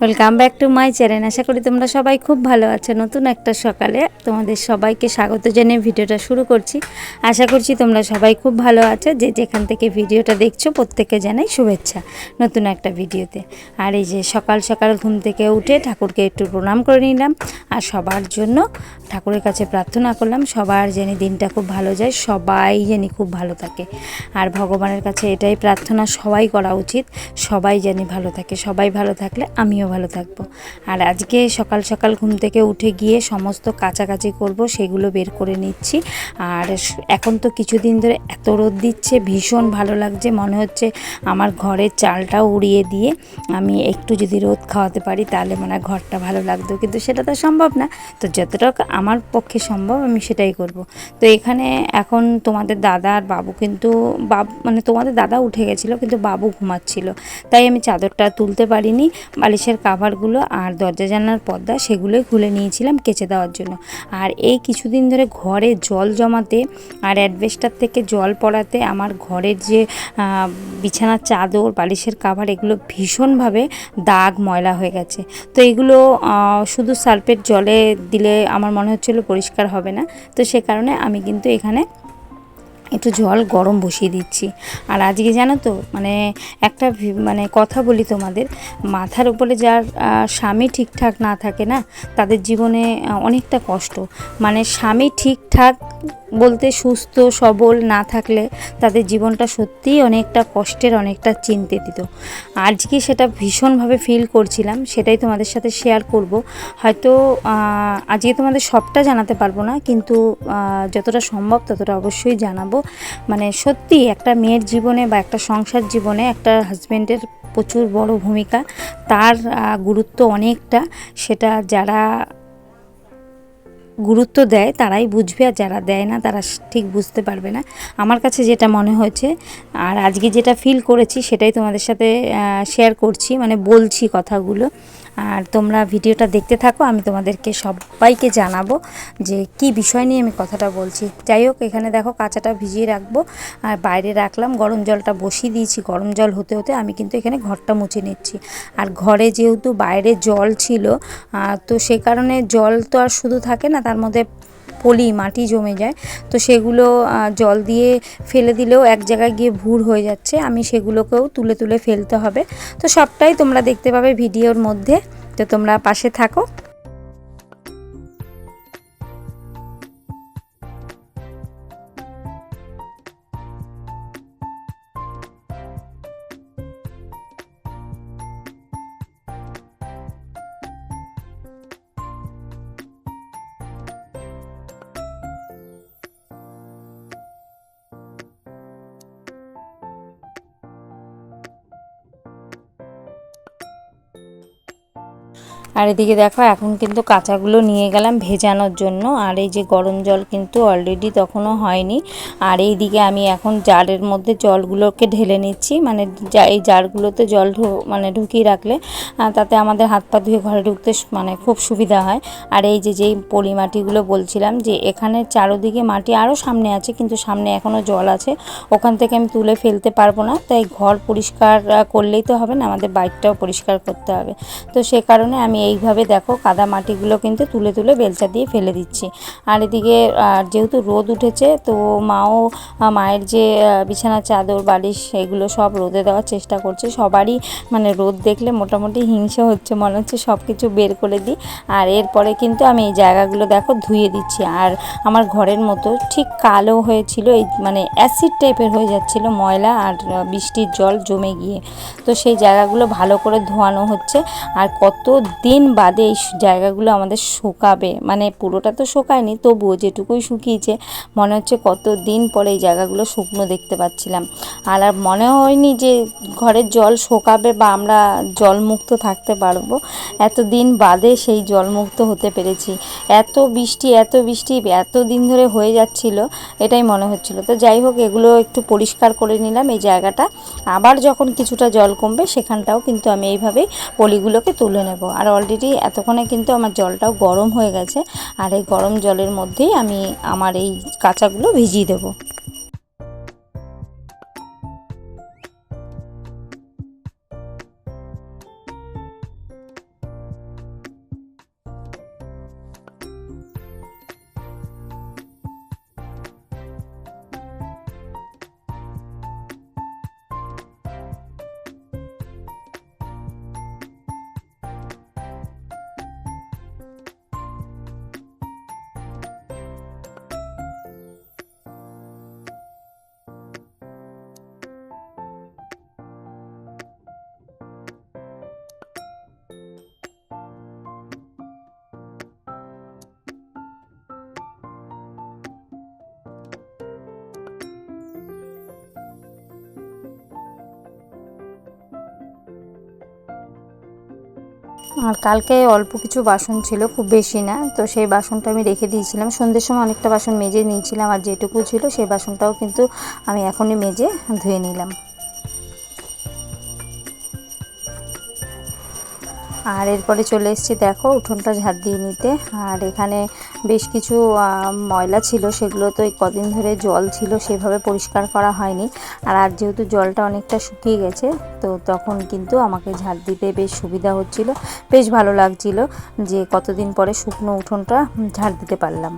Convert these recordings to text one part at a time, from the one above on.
Welcome back to my channel আশা করি তোমরা সবাই খুব ভালো আছো। নতুন একটা সকালে তোমাদের সবাইকে স্বাগত জানিয়ে ভিডিওটা শুরু করছি। আশা করছি তোমরা সবাই খুব ভালো আছো। যে যেখান থেকে ভিডিওটা দেখছ প্রত্যেকে জানাই শুভেচ্ছা নতুন একটা ভিডিওতে। আর এই যে সকাল সকাল ঘুম থেকে উঠে ঠাকুরকে একটু প্রণাম করে নিলাম। আর সবার জন্য ঠাকুরের কাছে প্রার্থনা করলাম, সবার যেন দিনটা খুব ভালো যায়, সবাই যেন খুব ভালো থাকে। আর ভগবানের কাছে এটাই প্রার্থনা, সবাই করা উচিত, সবাই যেন ভালো থাকে, সবাই ভালো থাকলে আমিও ভালো থাকব। আর আজকে সকাল সকাল ঘুম থেকে উঠে গিয়ে সমস্ত কাচাকাচি করব, সেগুলো বের করে নিচ্ছি। আর এখন তো কিছুদিন ধরে এত রোদ দিচ্ছে, ভীষণ ভালো লাগছে। মনে হচ্ছে আমার ঘরের চালটাও উড়িয়ে দিয়ে আমি একটু যদি রোদ খাওয়াতে পারি, তাহলে মানে ঘরটা ভালো লাগতো। কিন্তু সেটা তো সম্ভব না। তো যতটা আমার পক্ষে সম্ভব, আমি সেটাই করব। তো এখানে এখন তোমাদের দাদা আর বাবু কিন্তু বাবু মানে তোমাদের দাদা উঠে গেছিল, কিন্তু বাবু ঘুমাচ্ছিল। তাই আমি চাদরটা তুলতে পারিনি, বালিশের কাভারগুলো আর দরজা জানলার পর্দা সেগুলোই খুলে নিয়েছিলাম কেচে দেওয়ার জন্য। আর এই কিছুদিন ধরে ঘরে জল জমাতে আর অ্যাডভেস্টার থেকে জল পড়াতে আমার ঘরের যে বিছানার চাদর, বালিশের কাভার এগুলো ভীষণভাবে দাগ ময়লা হয়ে গেছে। তো এগুলো শুধু সার্ফের জলে দিলে আমার মনে হচ্ছিল পরিষ্কার হবে না। তো সে কারণে আমি কিন্তু এখানে একটু জল গরম বসিয়ে দিচ্ছি। আর আজকে জানো তো মানে একটা মানে কথা বলি তোমাদের, মাথার উপরে যার স্বামী ঠিকঠাক না থাকে না, তাদের জীবনে অনেকটা কষ্ট। মানে স্বামী ঠিকঠাক বলতে সুস্থ, সবল না থাকলে তাদের জীবনটা সত্যিই অনেকটা কষ্টের, অনেকটা চিনতে দিত আজকে সেটা ভীষণভাবে ফিল করছিলাম, সেটাই তোমাদের সাথে শেয়ার করব। হয়তো আজকে তোমাদের সবটা জানাতে পারব না, কিন্তু যতটা সম্ভব ততটা অবশ্যই জানাব। মানে সত্যি একটা মেয়ের জীবনে বা একটা সংসার জীবনে একটা হাজব্যান্ডের প্রচুর বড় ভূমিকা। তার গুরুত্ব অনেকটা। সেটা যারা গুরুত্ব দেয়, তারাই বুঝবে, আর যারা দেয় না, তারা ঠিক বুঝতে পারবে না। আমার কাছে যেটা মনে হয়েছে, আর আজকে যেটা ফিল করেছি, সেটাই তোমাদের সাথে শেয়ার করছি মানে বলছি কথাগুলো। আর তোমরা ভিডিওটা দেখতে থাকো, আমি তোমাদেরকে সবাইকে জানাব যে কি বিষয় নিয়ে আমি কথাটা বলছি। যাই হোক, এখানে দেখো কাঁচাটা ভিজিয়ে রাখব। আর বাইরে রাখলাম, গরম জলটা বসিয়ে দিয়েছি। গরম জল হতে হতে আমি কিন্তু এখানে ঘরটা মুছে নিচ্ছি। আর ঘরে যেহেতু বাইরে জল ছিল তো সে কারণে জল তো আর শুধু থাকে না, তার মধ্যে পলি মাটি জমে যায়, তো সেগুলো জল দিয়ে ফেলে দিলেও এক জায়গায় গিয়ে ভুর হয়ে যাচ্ছে। আমি সেগুলোকেও তুলে তুলে ফেলতে হবে। তো সবটাই তোমরা দেখতে পাবে ভিডিওর মধ্যে। তো তোমরা পাশে থাকো। আর এদিকে দেখো, এখন কিন্তু কাঁচাগুলো নিয়ে গেলাম ভেজানোর জন্য। আর এই যে গরম জল কিন্তু অলরেডি তখনও হয়নি। আর এই দিকে আমি এখন জারের মধ্যে জলগুলোকে ঢেলে নিচ্ছি। মানে এই জারগুলোতে জল মানে ঢুকিয়ে রাখলে তাতে আমাদের হাত পা ধুয়ে ঘরে ঢুকতে মানে খুব সুবিধা হয়। আর এই যে, যেই পলি মাটিগুলো বলছিলাম যে, এখানে চারোদিকে মাটি আরও সামনে আছে, কিন্তু সামনে এখনও জল আছে। ওখান থেকে আমি তুলে ফেলতে পারব না। তাই ঘর পরিষ্কার করলেই তো হবে না, আমাদের বাইকটাও পরিষ্কার করতে হবে। তো সে কারণে আমি এইভাবে দেখো কাদা মাটিগুলো কিন্তু তুলে তুলে বেলচা দিয়ে ফেলে দিচ্ছি। আর এদিকে যেহেতু রোদ উঠেছে তো মাও মায়ের যে আহ, বিছানার চাদর বালিশ সেগুলো সব রোদে দেওয়ার চেষ্টা করছে। সবারই মানে রোদ দেখলে মোটামুটি হিংসে হচ্ছে মনে হচ্ছে সব কিছু বের করে দিই। আর এরপরে কিন্তু আমি এই জায়গাগুলো দেখো ধুয়ে দিচ্ছি। আর আমার ঘরের মতো ঠিক কালো হয়েছিল এই মানে অ্যাসিড টাইপের হয়ে যাচ্ছিল ময়লা আর বৃষ্টির জল জমে গিয়ে। তো সেই জায়গাগুলো ভালো করে ধোয়ানো হচ্ছে। আর কত দিন বাদে এই জায়গাগুলো আমাদের শুকাবে। মানে পুরোটা তো শুকায়নি, তবুও যেটুকুই শুকিয়েছে, মনে হচ্ছে কত দিন পরে এই জায়গাগুলো শুকনো দেখতে পাচ্ছিলাম। আর আর মনে হয়নি যে ঘরের জল শোকাবে বা আমরা জলমুক্ত থাকতে পারব। এত দিন বাদে সেই জলমুক্ত হতে পেরেছি। এত বৃষ্টি এত বৃষ্টি, এত দিন ধরে হয়ে যাচ্ছিল, এটাই মনে হচ্ছিল। তো যাই হোক, এগুলো একটু পরিষ্কার করে নিলাম এই জায়গাটা। আবার যখন কিছুটা জল কমবে, সেখানটাও কিন্তু আমি এইভাবেই পলিগুলোকে তুলে নেব। আর অলরেডি এতক্ষণে কিন্তু আমার জলটাও গরম হয়ে গেছে, আর এই গরম জলের মধ্যেই আমি আমার এই কাঁচাগুলো ভিজিয়ে দেবো। আর কালকে অল্প কিছু বাসন ছিল, খুব বেশি না। তো সেই বাসনটা আমি রেখে দিয়েছিলাম। সন্ধ্যের সময় অনেকটা বাসন মেজে নিয়েছিলাম আর যেটুকু ছিল সেই বাসনটাও কিন্তু আমি এখনই মেজে ধুয়ে নিলাম। আর এরপরে চলে এসেছি, দেখো উঠোনটা ঝাড় দিয়ে নিতে। আর এখানে বেশ কিছু ময়লা ছিল, সেগুলো তো এই কদিন ধরে জল ছিল, সেভাবে পরিষ্কার করা হয়নি। আর আর যেহেতু জলটা অনেকটা শুকিয়ে গেছে, তো তখন কিন্তু আমাকে ঝাড় দিতে বেশ সুবিধা হচ্ছিল, বেশ ভালো লাগছিল যে কতদিন পরে শুকনো উঠোনটা ঝাড় দিতে পারলাম।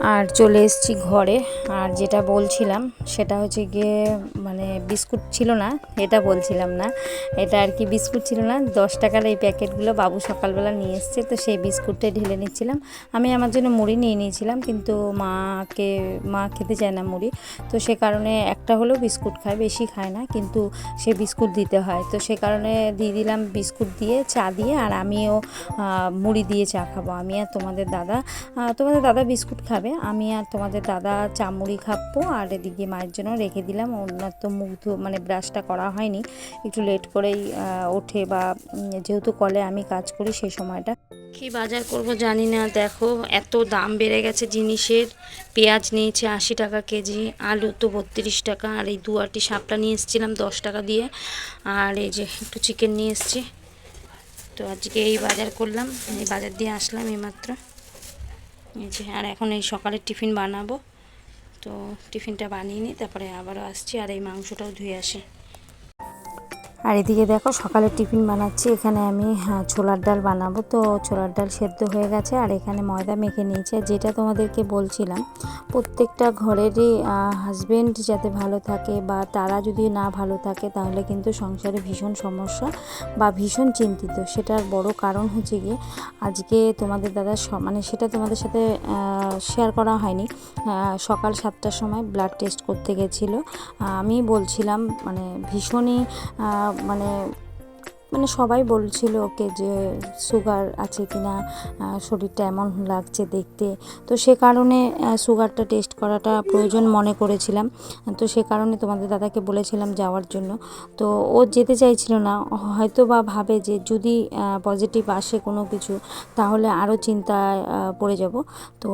আর চলে এসেছি ঘরে। আর যেটা বলছিলাম সেটা হচ্ছে গিয়ে মানে বিস্কুট ছিল না, এটা বলছিলাম না। এটা আর কি বিস্কুট ছিল না, দশ টাকার এই প্যাকেটগুলো বাবু সকালবেলা নিয়ে এসছে, তো সেই বিস্কুটটা ঢেলে নিচ্ছিলাম। আমি আমার জন্য মুড়ি নিয়ে নিয়েছিলাম, কিন্তু মাকে, মা খেতে চায় না মুড়ি, তো সে কারণে একটা হলেও বিস্কুট খায়, বেশি খায় না, কিন্তু সে বিস্কুট দিতে হয়। তো সে কারণে দিয়ে দিলাম বিস্কুট দিয়ে, চা দিয়ে, আর আমিও মুড়ি দিয়ে চা খাব। আমি আর তোমাদের দাদা তোমাদের দাদা বিস্কুট খাবে, আমি আর তোমাদের দাদা চামড়ি খাব, আর এদিকে মায়ের জন্য রেখে দিলাম ওনার তো মুখ মানে ব্রাশটা করা হয়নি। একটু লেট করেই ওঠে বা যেহেতু কলে আমি কাজ করি সেই সময়টা। কি বাজার করব জানি না, দেখো এত দাম বেড়ে গেছে জিনিসের। পেঁয়াজ নিয়েছে আশি টাকা কেজি, আলু তো বত্রিশ টাকা, আর এই দু আটি শাপলা নিয়ে এসেছিলাম দশ টাকা দিয়ে। আর এই যে একটু চিকেন নিয়ে এসেছি। তো আজকে এই বাজার করলাম, এই বাজার দিয়ে আসলাম এইমাত্র। এই যে, আর এখন এই সকালে টিফিন বানাবো। তো টিফিনটা বানিয়ে নিই তারপরে আবারও আসছি আর এই মাংসটাও ধুয়ে আসি। আর এদিকে দেখো সকালে টিফিন বানাচ্ছি। এখানে আমি হ্যাঁ, ছোলার ডাল বানাবো। তো ছোলার ডাল সেদ্ধ হয়ে গেছে আর এখানে ময়দা মেখে নিয়েছে। যেটা তোমাদেরকে বলছিলাম প্রত্যেকটা ঘরেরই হাজবেন্ড যাতে ভালো থাকে বা তারা যদি না ভালো থাকে তাহলে কিন্তু সংসারে ভীষণ সমস্যা বা ভীষণ চিন্তিত। সেটার বড় কারণ হচ্ছে গিয়ে আজকে তোমাদের দাদা মানে সেটা তোমাদের সাথে শেয়ার করা হয়নি। সকাল সাতটার সময় ব্লাড টেস্ট করতে গেছিল। আমি বলছিলাম মানে ভীষণই মানে মানে সবাই বলছিল ওকে যে সুগার আছে কি না শরীরটা এমন লাগছে দেখতে। তো সে কারণে সুগারটা টেস্ট করাটা প্রয়োজন মনে করেছিলাম। তো সে কারণে তোমাদের দাদাকে বলেছিলাম যাওয়ার জন্য। তো ও যেতে চাইছিল না। হয়তো বা ভাবে যে যদি পজিটিভ আসে কোনো কিছু, তাহলে আরও চিন্তায় পড়ে যাব। তো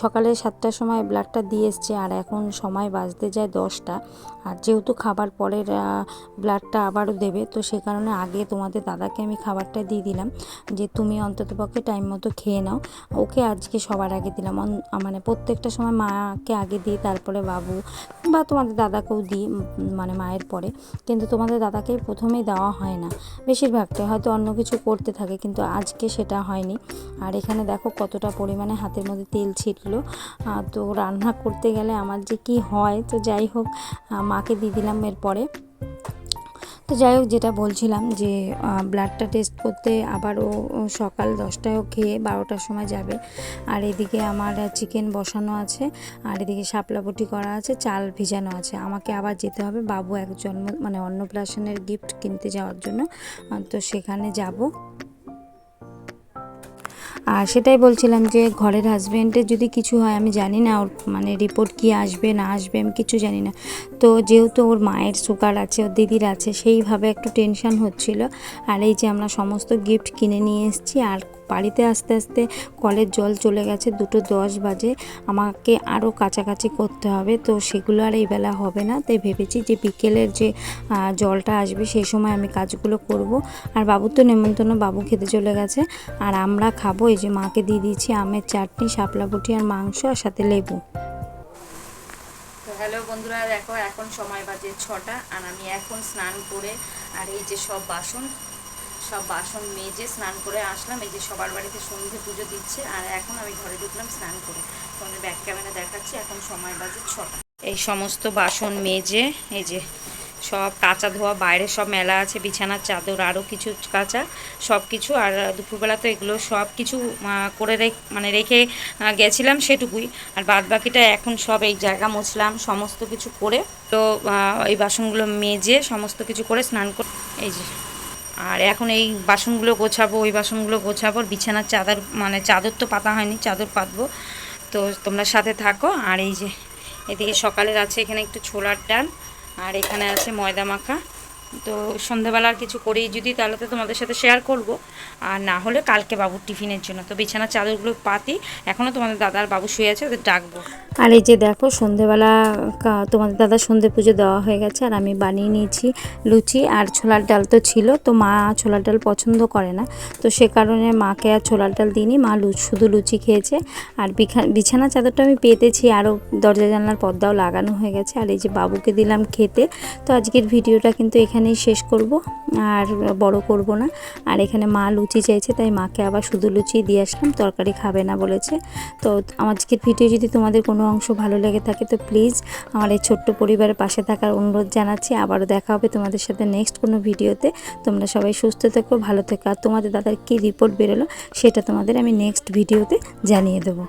সকালে সাতটার সময় ব্লাডটা দিয়ে এসছে আর এখন সময় বাজতে যায় দশটা। আর যেহেতু খাবার পরের ব্লাডটা আবারও দেবে, তো সে কারণে আগে তোমাদের দাদাকে আমি খাবারটা দিয়ে দিলাম, যে তুমি অন্ততপক্ষে টাইম মতো খেয়ে নাও। ওকে আজকে সবার আগে দিলাম। মানে প্রত্যেকটা সময় মাকে আগে দিই, তারপরে বাবু বা তোমাদের দাদাকেও দিই মানে মায়ের পরে। কিন্তু তোমাদের দাদাকে প্রথমেই দেওয়া হয় না। বেশিরভাগটাই হয়তো অন্য কিছু করতে থাকে, কিন্তু আজকে সেটা হয়নি। আর এখানে দেখো কতটা পরিমাণে হাতের মধ্যে তেল ছিটলো। তো রান্না করতে গেলে আমার যে কি হয়, তো যাই হোক মাকে দিয়ে দিলাম এরপরে। তো যাই হোক, যেটা বলছিলাম যে ব্লাডটা টেস্ট করতে আবারও সকাল দশটায়ও খেয়ে বারোটার সময় যাবে। আর এদিকে আমার চিকেন বসানো আছে, আর এদিকে শাপলাপটি করা আছে, চাল ভিজানো আছে। আমাকে আবার যেতে হবে বাবু এক জন্ম মানে অন্নপ্রাশনের গিফট কিনতে যাওয়ার জন্য। তো সেখানে যাব। আর সেটাই বলছিলাম যে ঘরের হাজব্যান্ডের যদি কিছু হয়, আমি জানি না ওর মানে রিপোর্ট কি আসবে, না আসবে, আমি কিছু জানি না। তো যেহেতু ওর মায়ের সুগার আছে, ওর দিদির আছে, সেইভাবে একটু টেনশন হচ্ছিল। আর এই যে আমরা সমস্ত গিফট কিনে নিয়ে এসেছি, আর বাড়িতে আস্তে আস্তে কলের জল চলে গেছে, দুটো দশ বাজে। আমাকে আরও কাছাকাছি করতে হবে, তো সেগুলো আর এই বেলা হবে না। তাই ভেবেছি যে বিকেলের যে জলটা আসবে সেই সময় আমি কাজগুলো করব। আর বাবুর তো নেমন্তন্ন, বাবু খেতে চলে গেছে। আর আমরা খাব, এই যে মাকে দিয়ে দিয়েছি আমের চাটনি, শাপলা বটি আর মাংস আর সাথে লেবু। হ্যালো বন্ধুরা, দেখো এখন সময় বাজে ছটা, আর আমি এখন স্নান করে আর এই যে সব বাসন সব বাসন মেজে স্নান করে আসলাম। এই যে সবার বাড়িতে সন্ধে পুজো দিচ্ছে আর এখন আমি ঘরে ঢুকলাম স্নান করে। তোমাদের ব্যাক ক্যামেরা দেখাচ্ছি, এখন সময় বাজে ছটা। এই সমস্ত বাসন মেজে, এই যে সব কাঁচা ধোয়া, বাইরে সব মেলা আছে, বিছানার চাদর আরও কিছু কাঁচা সব কিছু আর দুপুরবেলা তো এগুলো সব কিছু করে রেখ মানে রেখে গেছিলাম সেটুকুই। আর বাদ বাকিটা এখন সব এই জায়গা মুছলাম, সমস্ত কিছু করে। তো এই বাসনগুলো মেজে সমস্ত কিছু করে স্নান করে এই যে আর এখন এই বাসনগুলো গোছাবো, ওই বাসনগুলো গোছাবো, বিছানার চাদর মানে চাদর তো পাতা হয়নি, চাদর পাতবো। তো তোমরা সাথে থাকো, আর এই যে এদিকে সকালের আছে এখানে একটু ছোলার ডাল, আর এখানে আছে ময়দা মাখা। তো সন্ধ্যাবেলা আর কিছু করি যদি, তাহলে তো তোমাদের সাথে শেয়ার করব। আর না হলে কালকে বাবুর টিফিনের জন্য। তো বিছানার চাদরগুলো পাতি এখনও তোমাদের দাদার বাবু শুয়ে আছে, ওদের ডাকবো। আর এই যে দেখো, সন্ধেবেলা তোমাদের দাদা সন্ধে পুজো দেওয়া হয়ে গেছে, আর আমি বানিয়ে নিয়েছি লুচি আর ছোলার ডাল তো ছিল, তো মা ছোলার ডাল পছন্দ করে না। তো সে কারণে মাকে আর ছোলার ডাল দিইনি, মা শুধু লুচি খেয়েছে। আর বিছানা চাদরটা আমি পেতেছি, আরও দরজা জানলার পর্দাও লাগানো হয়ে গেছে। আর এই যে বাবুকে দিলাম খেতে, তো আজকের ভিডিওটা কিন্তু এখানেই শেষ করব, আর বড় করব না। আর এখানে মা লুচি চাইছে, তাই মাকে আবার শুধু লুচি দিয়ে আসলাম, তরকারি খাবে না বলেছে। তো আজকের ভিডিও যদি তোমাদের কোনো অংশ ভালো লেগে থাকে, তো প্লিজ আমার এই ছোট্ট পরিবারের পাশে থাকার অনুরোধ জানাচ্ছি। আবারও দেখা হবে তোমাদের সাথে নেক্সট কোনো ভিডিওতে। তোমরা সবাই সুস্থ থেকো, ভালো থেকো। আর তোমাদের দাদার কী রিপোর্ট বেরোলো, সেটা তোমাদের আমি নেক্সট ভিডিওতে জানিয়ে দেবো।